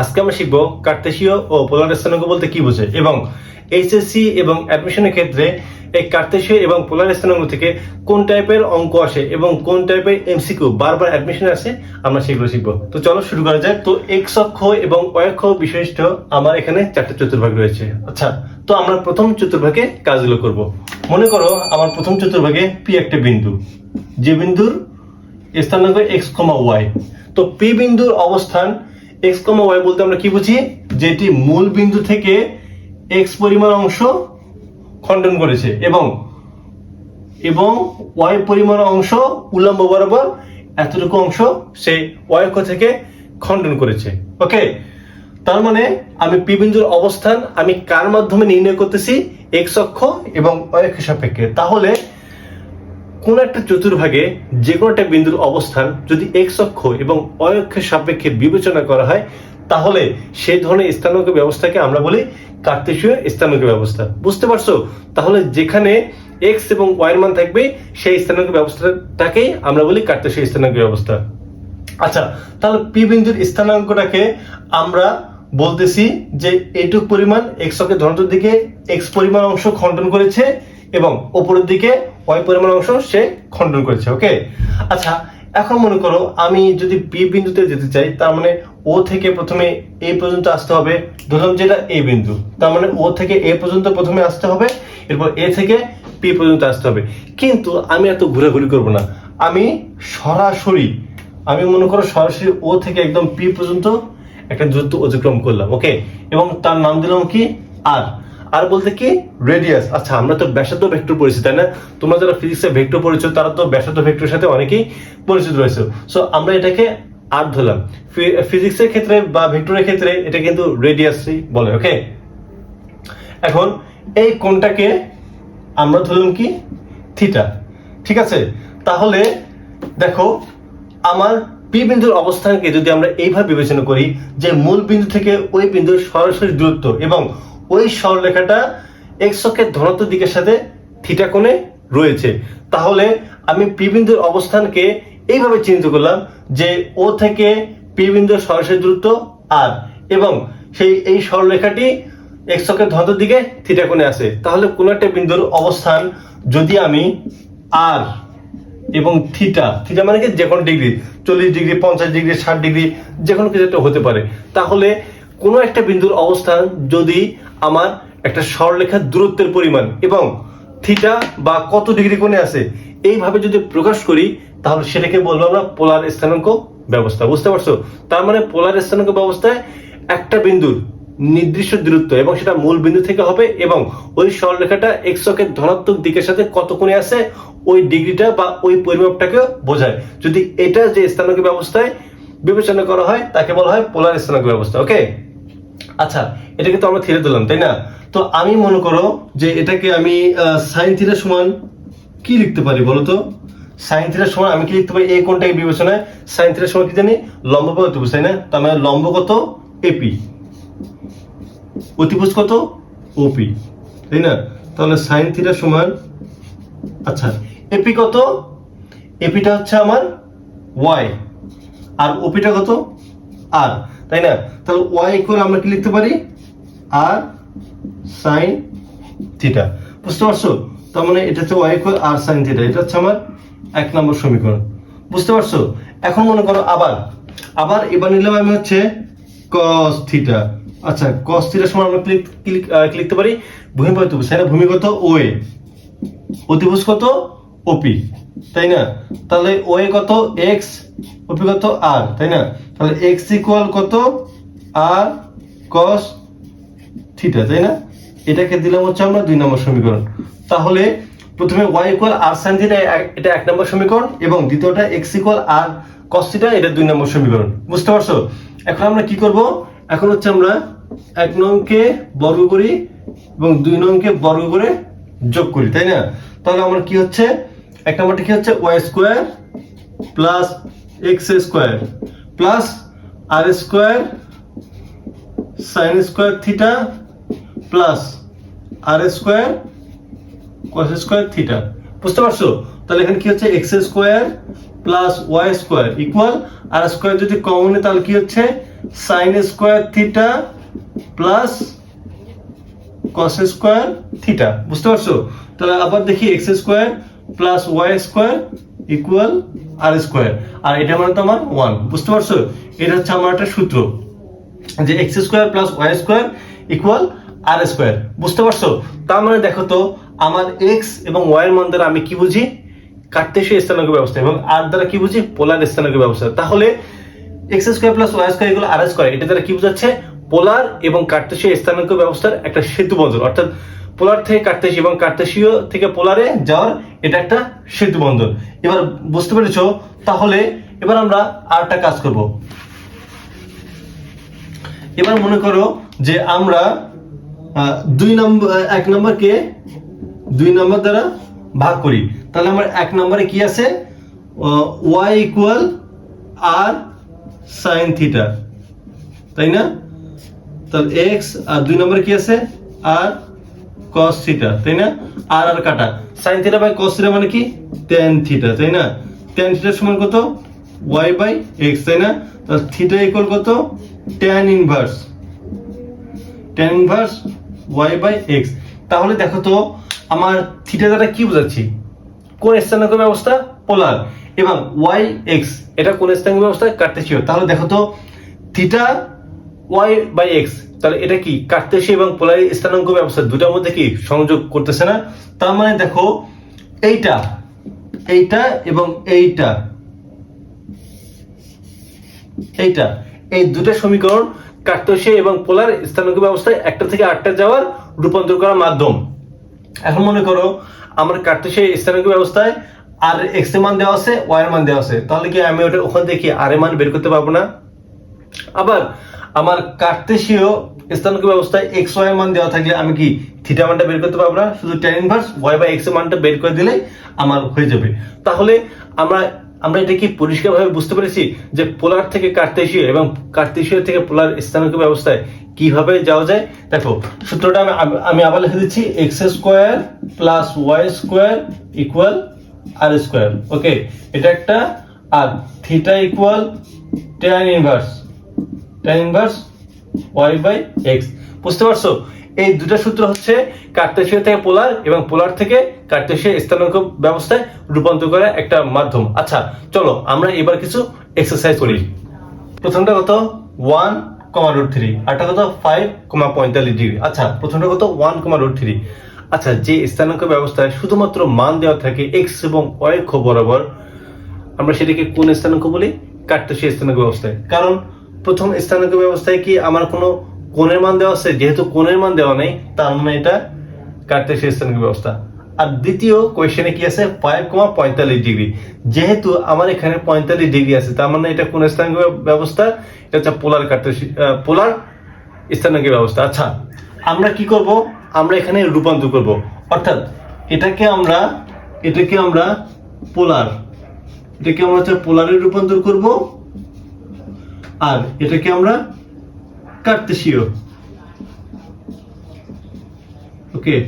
আজকে আমরা শিখব কার্তেশীয় ও পোলার স্থানাঙ্ক বলতে কি বোঝে এবং এইচএসসি এবং অ্যাডমিশনের ক্ষেত্রে এই কার্তেশীয় এবং পোলার স্থানাঙ্ক থেকে কোন টাইপের অঙ্ক আসে এবং কোন টাইপের এমসিকিউ বারবার অ্যাডমিশন আসে, আমরা সেগুলো শিখব। তো চলো শুরু করা যায় তো এক্স অক্ষ এবং অক্ষ বিশিষ্ট আমার এখানে চারটে চতুর্ভাগ রয়েছে। আচ্ছা তো আমরা প্রথম চতুর্ভাগে কাজগুলো করব। মনে করো আমার প্রথম চতুর্ভাগে পি একটা বিন্দু। যে বিন্দুর স্থানাঙ্ক এক্স কমা ওয়াই তো পি বিন্দুর অবস্থান এক্স কমা ওয়াই বলতে আমরা কি বুঝি? যেটি মূল বিন্দু থেকে এক্স পরিমাণ অংশ খণ্ডন করেছে এবং এবং ওয়াই পরিমাণ অংশ উল্লম্ব বরাবর এতটুকু অংশ সেই ওয়াই অক্ষ থেকে খণ্ডন করেছে। ওকে তার মানে আমি পি বিন্দুর অবস্থান আমি কার মাধ্যমে নির্ণয় করতেছি? এক্স অক্ষ এবং ওয়াই অক্ষ সাপেক্ষে। তাহলে কোন একটা চতুর্ভাগে যে কোনো একটা বিন্দুর অবস্থান যদি এক্স অক্ষ এবং অয় অক্ষের সাপেক্ষে বিবেচনা করা হয়, তাহলে সেই ধরনের স্থানাঙ্ক ব্যবস্থাকে আমরা বলি কার্তেশীয় স্থানাঙ্ক ব্যবস্থা। বুঝতে পারছ? তাহলে যেখানে এক্স এবং ওয়াই মান থাকবে, সেই স্থানাঙ্ক ব্যবস্থাটাকেই আমরা বলি কার্তেশীয় স্থানাঙ্ক ব্যবস্থা। আচ্ছা তাহলে পি বিন্দুর স্থানাঙ্কটাকে আমরা বলতেছি যে এইটুক পরিমাণ এক্স অক্ষের ধনাত্মক দিকে এক্স পরিমাণ অংশ খণ্ডন করেছে এবং উপরের দিকে ওয়াই পরিমাণ অংশ সে খণ্ডন করেছে ওকে আচ্ছা এখন মনে করো আমি যদি পি বিন্দুতে যেতে চাই, তার মানে ও থেকে প্রথমে এ পর্যন্ত আসতে হবে, ধরলাম যেটা এ বিন্দু, তার মানে ও থেকে এ পর্যন্ত প্রথমে আসতে হবে, এরপর এ থেকে পি পর্যন্ত আসতে হবে। কিন্তু আমি এত ঘোরাঘুরি করব না, আমি সরাসরি, আমি মনে করো সরাসরি ও থেকে একদম পি পর্যন্ত একটা দূরত্ব অতিক্রম করলাম ওকে এবং তার নাম দিলাম কি? আর আর বলতে কি? রেডিয়াস আচ্ছা আমরা তো ব্যাসার্ধ ভেক্টর পড়েছি তাই না? তোমরা যারা ফিজিক্সে ভেক্টর পড়েছো তারা তো ব্যাসার্ধ ভেক্টরের সাথে অনেকেই পরিচিত রয়েছে। সো আমরা এটাকে আর ধরলাম। ফিজিক্সের ক্ষেত্রে বা ভেক্টরের ক্ষেত্রে এটা কিন্তু রেডিয়াসই বলে ওকে এখন এই কোণটাকে আমরা ধরলাম কি? থিটা ঠিক আছে? তাহলে দেখো, আমার পি বিন্দুর অবস্থানকে যদি আমরা এইভাবে বিবেচনা করি, যে মূল বিন্দু থেকে ওই বিন্দুর সরাসরি দূরত্ব এবং ওই সরলরেখাটা এক্স অক্ষের ধনাত্মক দিকের সাথে থিটা কোণে রয়েছে। তাহলে আমি পি বিন্দুর অবস্থানকে এইভাবে চিন্তা করলাম যে ও থেকে পি বিন্দুর সরাসরি দূরত্ব আর এবং সেই, এই সরলরেখাটি এক্স অক্ষের দিকে থিটা কোণে আছে। তাহলে কোন একটা বিন্দুর অবস্থান যদি আমি আর এবং থিটা থিটা মানে কি? যে কোনো ডিগ্রি চল্লিশ ডিগ্রি পঞ্চাশ ডিগ্রি ষাট ডিগ্রি যে কোনো কিছু একটা হতে পারে। তাহলে কোনো একটা বিন্দুর অবস্থান যদি আমার একটা সরলরেখার দূরত্বের পরিমাণ এবং থিটা বা কত ডিগ্রি কোণে আছে, এইভাবে যদি প্রকাশ করি, তাহলে সেটাকে বলব আমরা পোলার স্থানাঙ্ক ব্যবস্থা। বুঝতে পারছ? তার মানে পোলার স্থানাঙ্ক ব্যবস্থায় একটা বিন্দুর নির্দিষ্ট দূরত্ব এবং সেটা মূল বিন্দু থেকে হবে এবং ওই সরলরেখাটা এক্সকের ধনাত্মক দিকের সাথে কত কোণে আছে, ওই ডিগ্রিটা বা ওই পরিমাপটাকে বোঝায়। যদি এটা যে স্থানাঙ্ক ব্যবস্থায় বিবেচনা করা হয়, তাকে বলা হয় পোলার স্থানাঙ্ক ব্যবস্থা, ওকে? আচ্ছা এটা কিন্তু আমরা থিরে দিলাম, তাই না? তো আমি মনে করো যে এটাকে আমি সাইন থিটা সমান কি লিখতে পারি বলো তো? সাইন থিটার সমান আমি কি লিখতে পারি? এই কোণটাকে বিবেচনায় সাইন থিটার সমান কি জানি? লম্ব বা অতিভুজ তাই না? তার মানে লম্ব কত? এপি অতিভুজ কত? ওপি তাই না? তাহলে সাইন থিটা সমান আচ্ছা এপি কত? এপিটা হচ্ছে আমার ওয়াই আর ওপিটা কত? আর তাই না? তাহলে ওয়াই ইকুয়াল আমরা কি লিখতে পারি? আর সাইন থিটা বুঝতে পারছ? তার মানে এটা হচ্ছে Y equal R sine theta এটা হচ্ছে আমার এক নম্বর সমীকরণ। বুঝতে পারছ? এখন মনে করো আবার। আবার এবার নিলাম আমি হচ্ছে কস থিটা আচ্ছা কস থিটার সময় আমরা ক্লিক লিখতে পারি? তাই না ভূমিগত ওয়ে অতিভুজ কত? ওপি তাই না? তাহলে ওয়ে কত? এক্স ওপি কত? আর তাই না? তাহলে এক্স ইকুয়াল কত? আর কস থিটা তাই না? এটাকে দিলাম হচ্ছে আমরা দুই নম্বর সমীকরণ। তাহলে প্রথমে Y equal R sine theta এটা এক নম্বর সমীকরণ এবং দ্বিতীয়টা X equal R cos theta এটা দুই নম্বর সমীকরণ। বুঝতে পারছ? এখন আমরা কি করব? এখন হচ্ছে আমরা এক নংকে বর্গ করি এবং দুই নংকে বর্গ করে যোগ করি, তাই না? তাহলে আমার কি হচ্ছে? এক নম্বরটা কি হচ্ছে? Y square plus X square plus R square sine square theta plus R square cos square theta বুঝতে পারছ? তাহলে এখানে কি হচ্ছে? X square plus Y square equal R square যদি কমন তাহলে কি হচ্ছে? Sine square theta plus cos square theta বুঝতে পারছ? তাহলে আবার দেখি X square plus Y square equal R square আর এটা মানে তো আমার ওয়ান বুঝতে পারছ? এটা হচ্ছে আমার একটা সূত্র। যে X square plus Y square equal R square বুঝতে পারছ? তার মানে দেখো তো, আমার এক্স এবং ওয়াই এর দ্বারা আমি কি বুঝি? কার্তেশীয় স্থানাঙ্ক ব্যবস্থা এবং আর দ্বারা কি বুঝি? পোলার স্থানাঙ্ক ব্যবস্থা। তাহলে X square plus Y square এগুলো আর স্কোয়ার এটা দ্বারা কি বোঝাচ্ছে? পোলার এবং কার্তেশীয় স্থানাঙ্ক ব্যবস্থার একটা সেতু বন্ধন অর্থাৎ পোলার থেকে কার্তেশীয় এবং কার্তেশীয় থেকে পোলারে যাওয়ার এটা একটা সেতু বন্ধন। এবার বুঝতে পেরেছ? তাহলে এবার আমরা আরটা কাজ করব। এবার মনে করো যে আমরা দুই নম্বর এক নম্বরকে দুই নম্বর দ্বারা ভাগ করি। তাহলে আমার এক নম্বরে কি আছে? Y equal R sine theta তাই না? তাহলে এক্স আর দুই নম্বরে কি আছে? আর কস থিটা তাই না? আর আর কাটা। Sine theta by cos theta মানে কি? টেন থিটা তাই না? টেন থিটার সমান কত? ওয়াই বাই x, তাই না? তাহলে থিটা ইকুয়াল কত? Tan inverse tan inverse y by x তাহলে দেখো তো, আমার থিটা দ্বারা কি বোঝাচ্ছি? কোন স্থানাঙ্ক ব্যবস্থা? পোলার এবং ওয়াই এক্স এটা কোন স্থানাঙ্ক ব্যবস্থা? কার্তেশীয় তাহলে দেখো তো থিটা ওয়াই বাই এক্স তাহলে এটা কি কার্তেশীয় এবং পোলার স্থানাঙ্ক ব্যবস্থা দুটার মধ্যে কি সংযোগ করতেছে না? তার মানে দেখো, এইটা এইটা এবং এইটা এইটা, এই দুটো সমীকরণ কার্তেশীয় এবং পোলার স্থানাঙ্ক ব্যবস্থায় একটা থেকে আটটা যাওয়ার রূপান্তর করার মাধ্যম। এখন মনে করো, আমার কার্তেশীয় স্থানাঙ্ক ব্যবস্থায় আর এক্সের মান দেওয়া আছে ওয়াই এর মান দেওয়া আছে। তাহলে কি আমি ওটা ওখান থেকে আর এর মান বের করতে পারব না? আবার আমার কার্তেশীয় স্থানাঙ্ক ব্যবস্থায় এক্স ওয়াই মান দেওয়া থাকলে আমি কি থিটা মানটা বের করতে পারব না? শুধু tan inverse y by x মানটা বের করে দিলে আমার হয়ে যাবে। তাহলে আমরা আমরা এটা কি পরিষ্কারভাবে বুঝতে পেরেছি যে পোলার থেকে কার্তেশীয় এবং কার্তেশীয় থেকে পোলার স্থানাঙ্ক ব্যবস্থায় কীভাবে যাওয়া যায়? দেখো, সূত্রটা আমি- আমি আবার লিখে দিচ্ছি x square plus y square equal r square okay এটা একটা, আর theta equal tan inverse tan inverse y by x বুঝতে পারছ? এই দুটো সূত্র হচ্ছে কার্তেশীয় থেকে পোলার এবং পোলার থেকে কার্তেশীয় স্থানাঙ্ক ব্যবস্থায় রূপান্তর করার একটা মাধ্যম। আচ্ছা চলো আমরা এবার কিছু এক্সারসাইজ করি। প্রথমটা কত? ওয়ান কমা রুট থ্রি আরটা কত? ফাইভ কমা পঁয়তাল্লিশ ডিগ্রি আচ্ছা প্রথমটা কত? ওয়ান কমা রুট থ্রি আচ্ছা যে স্থানাঙ্ক ব্যবস্থায় শুধুমাত্র মান দেওয়া থাকে এক্স এবং অক্ষ বরাবর, আমরা সেটাকে কোন স্থানাঙ্ক বলি? কার্তেশীয় স্থানাঙ্ক ব্যবস্থায়। কারণ প্রথম স্থানাঙ্ক ব্যবস্থায় কি আমার কোনো কোণের মান দেওয়া আছে? যেহেতু কোণের মান দেওয়া নেই, তার মানে এটা কার্তেশীয় স্থানাঙ্ক ব্যবস্থা। আর দ্বিতীয় কোয়েশ্চেনে কি আছে? ফাইভ কমা পঁয়তাল্লিশ ডিগ্রি যেহেতু আমার এখানে পঁয়তাল্লিশ ডিগ্রি আছে, তার মানে এটা কোন স্থানাঙ্ক ব্যবস্থা? এটা হচ্ছে পোলার কার্তেশীয় পোলার স্থানাঙ্ক ব্যবস্থা। আচ্ছা আমরা কি করব? আমরা এখানে রূপান্তর করব। অর্থাৎ এটাকে আমরা এটাকে আমরা পোলার এটাকে আমরা হচ্ছে পোলারে রূপান্তর করব। আর এটাকে আমরা কার্তেশীয়। ওকে?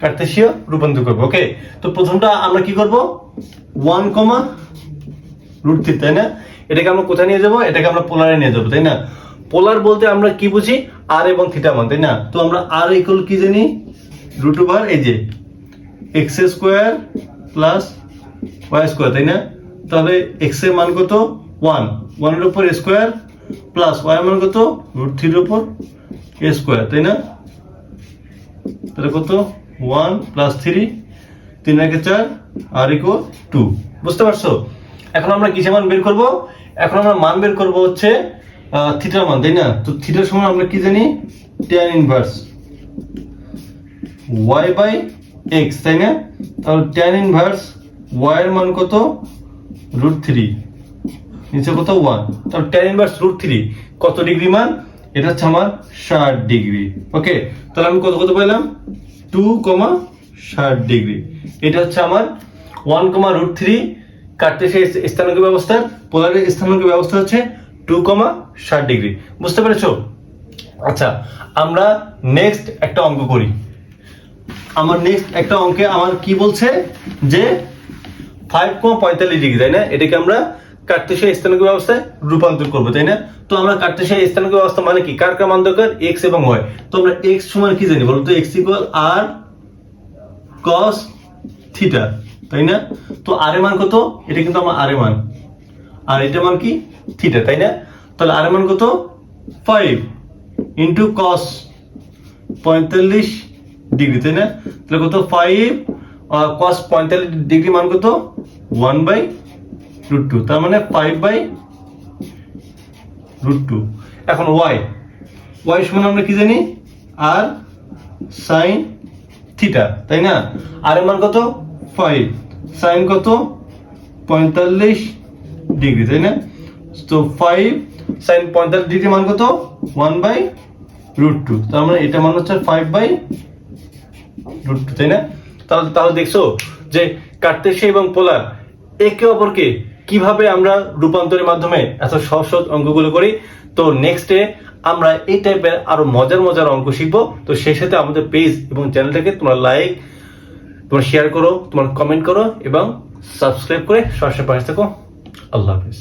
কার্তেশীয় রূপান্তর করব, ওকে? তো প্রথমটা আমরা কি করব? ওয়ান কমা রুট থ্রি, তাই না? এটাকে আমরা কোথায় নিয়ে যাব? এটাকে আমরা পোলারে নিয়ে যাব, তাই না? পোলার বলতে আমরা কি বুঝি? আর এবং থিটা মান, তাই না? তো আমরা আর ইকুয়াল কি জানি? রুট ওভার এই যে, x square plus y square, তাই না? তাহলে এক্সের মান কত? ওয়ান। ওয়ানের উপর স্কোয়ার প্লাস ওয়াই মান কত? রুট থ্রির উপর এ স্কোয়ার তাই না? তাহলে কত? ওয়ান প্লাস থ্রি তিন একে চার আর ইকো টু বুঝতে পারছ? এখন আমরা কিসের মান বের করব? এখন আমরা মান বের করব হচ্ছে থিটার মান, তাই না? তো থিটার সময় আমরা কি জানি? Tan inverse y by x তাই না? তাহলে টেন ইনভার্স ওয়াই এর মান কত? রুট থ্রি নিচে কত ওয়ান তাহলে টেন ইনভার্স রুট থ্রি কত ডিগ্রি মান? এটা হচ্ছে আমার ষাট ডিগ্রি ওকে তাহলে আমি কত কত পেলাম? টু কমা ষাট ডিগ্রি এটা হচ্ছে আমার ওয়ান কমা রুট থ্রি কাটতে সেই স্থানাঙ্ক ব্যবস্থার পোলারের স্থানাঙ্ক ব্যবস্থা হচ্ছে টু কমা ষাট ডিগ্রি বুঝতে পেরেছ? আচ্ছা আমরা নেক্সট একটা অঙ্ক করি। আমার নেক্সট একটা অঙ্কে আমার কি বলছে? যে ফাইভ কমা পঁয়তাল্লিশ ডিগ্রি তাই না? এটাকে আমরা কার্তেশীয় স্থানাঙ্ক ব্যবস্থায় রূপান্তর করব, তাই না? তো আমরা কার্তেশীয় স্থানাঙ্ক ব্যবস্থা মানে কি? কার কার মান দরকার এক্স এবং ওয়াই তো আমরা এক্স সমান কি জানি বলতো? X equal r cos theta তাই না? তো আর মান কত? এটা কিন্তু আমার আর মান। আর এটা মান কি? থিটা তাই না? তাহলে আর মান কত? ফাইভ ইন্টু কস পঁয়তাল্লিশ ডিগ্রি তাই না? তাহলে কত? ফাইভ কস পঁয়তাল্লিশ ডিগ্রি মান কত? ওয়ান বাই রুট টু তার মানে ফাইভ বাই রুট টু এখন ওয়াই ওয়াই সমান আমরা কি জানি? আর সাইন থিটা তাই না? আর এর মান কত? ফাইভ সাইন কত? পঁয়তাল্লিশ ডিগ্রি, তাই না? তো ফাইভ সাইন পঁয়তাল্লিশ ডিগ্রি মান কত? ওয়ান বাই রুট টু তার মানে এটা মান হচ্ছে ফাইভ বাই রুট টু তাই না? তাহলে তাহলে দেখছ যে কার্তেশীয় এবং পোলার একে অপরকে কীভাবে আমরা রূপান্তরের মাধ্যমে এত সহজ সহজ অঙ্কগুলো করি? তো নেক্সটে আমরা এই টাইপের আরও মজার মজার অঙ্ক শিখব। তো সেই সাথে আমাদের পেজ এবং চ্যানেলটাকে তোমার লাইক তোমার শেয়ার করো, তোমার কমেন্ট করো এবং সাবস্ক্রাইব করে সরাসরি পাশে থাকো। আল্লাহ হাফিজ।